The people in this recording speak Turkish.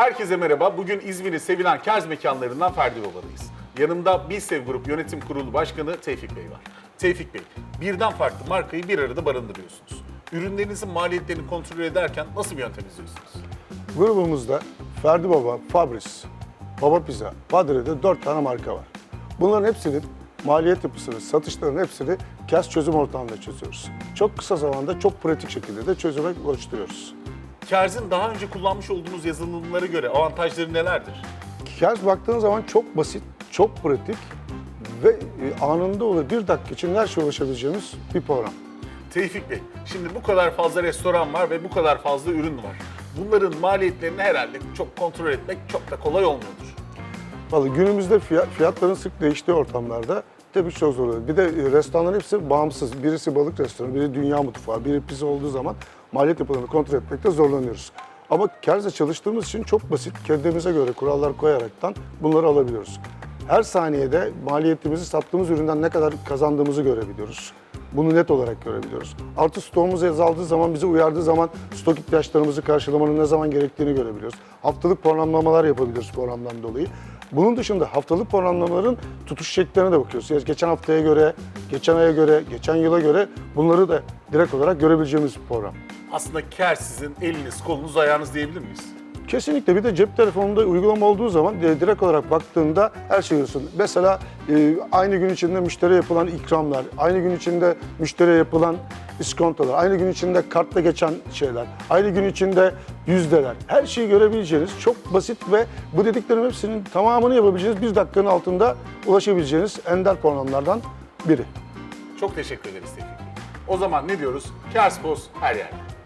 Herkese merhaba. Bugün İzmir'in sevilen Kerz mekanlarından Ferdi Baba'dayız. Yanımda Bilsev Grup Yönetim Kurulu Başkanı Tevfik Bey var. Tevfik Bey, birden farklı markayı bir arada barındırıyorsunuz. Ürünlerinizin maliyetlerini kontrol ederken nasıl bir yöntem izliyorsunuz? Grubumuzda Ferdi Baba, Fabris, Baba Pizza, Padre'de 4 tane marka var. Bunların hepsinin maliyet yapısını, satışların hepsini KES çözüm ortamında çözüyoruz. Çok kısa zamanda çok pratik şekilde de çözüme ulaştırıyoruz. Kerz'in daha önce kullanmış olduğunuz yazılımlara göre avantajları nelerdir? KES baktığın zaman çok basit, çok pratik ve e, anında olur bir dakika için her şeye ulaşabileceğimiz bir program. Tevfik Bey, şimdi bu kadar fazla restoran var ve bu kadar fazla ürün var. Bunların maliyetlerini herhalde çok kontrol etmek çok da kolay olmuyordur. Vallahi günümüzde fiyat, fiyatların sık değiştiği ortamlarda tabii çok zor oluyor. Bir de e, restoranların hepsi bağımsız. Birisi balık restoranı, biri dünya mutfağı, biri pizza olduğu zaman maliyet yapılarını kontrol etmekte zorlanıyoruz. Ama Kerz'e çalıştığımız için çok basit, kendimize göre kurallar koyaraktan bunları alabiliyoruz. Her saniyede maliyetimizi sattığımız üründen ne kadar kazandığımızı görebiliyoruz. Bunu net olarak görebiliyoruz. Artı stoğumuz azaldığı zaman, bizi uyardığı zaman stok ihtiyaçlarımızı karşılamanın ne zaman gerektiğini görebiliyoruz. Haftalık programlamalar yapabiliyoruz programdan dolayı. Bunun dışında haftalık programlamaların tutuş şekillerine de bakıyoruz. Yani geçen haftaya göre, geçen aya göre, geçen yıla göre bunları da direkt olarak görebileceğimiz bir program. Aslında Kerz sizin eliniz, kolunuz, ayağınız diyebilir miyiz? Kesinlikle bir de cep telefonunda uygulama olduğu zaman e, direkt olarak baktığında her şey görüyorsun. Mesela e, aynı gün içinde müşteriye yapılan ikramlar, aynı gün içinde müşteriye yapılan iskontolar, aynı gün içinde kartla geçen şeyler, aynı gün içinde yüzdeler. Her şeyi görebileceğiniz çok basit ve bu dediklerim hepsinin tamamını yapabileceğiniz bir dakikanın altında ulaşabileceğiniz ender programlardan biri. Çok teşekkür ederiz Tevfik. O zaman ne diyoruz? Kerz Poz her yerde.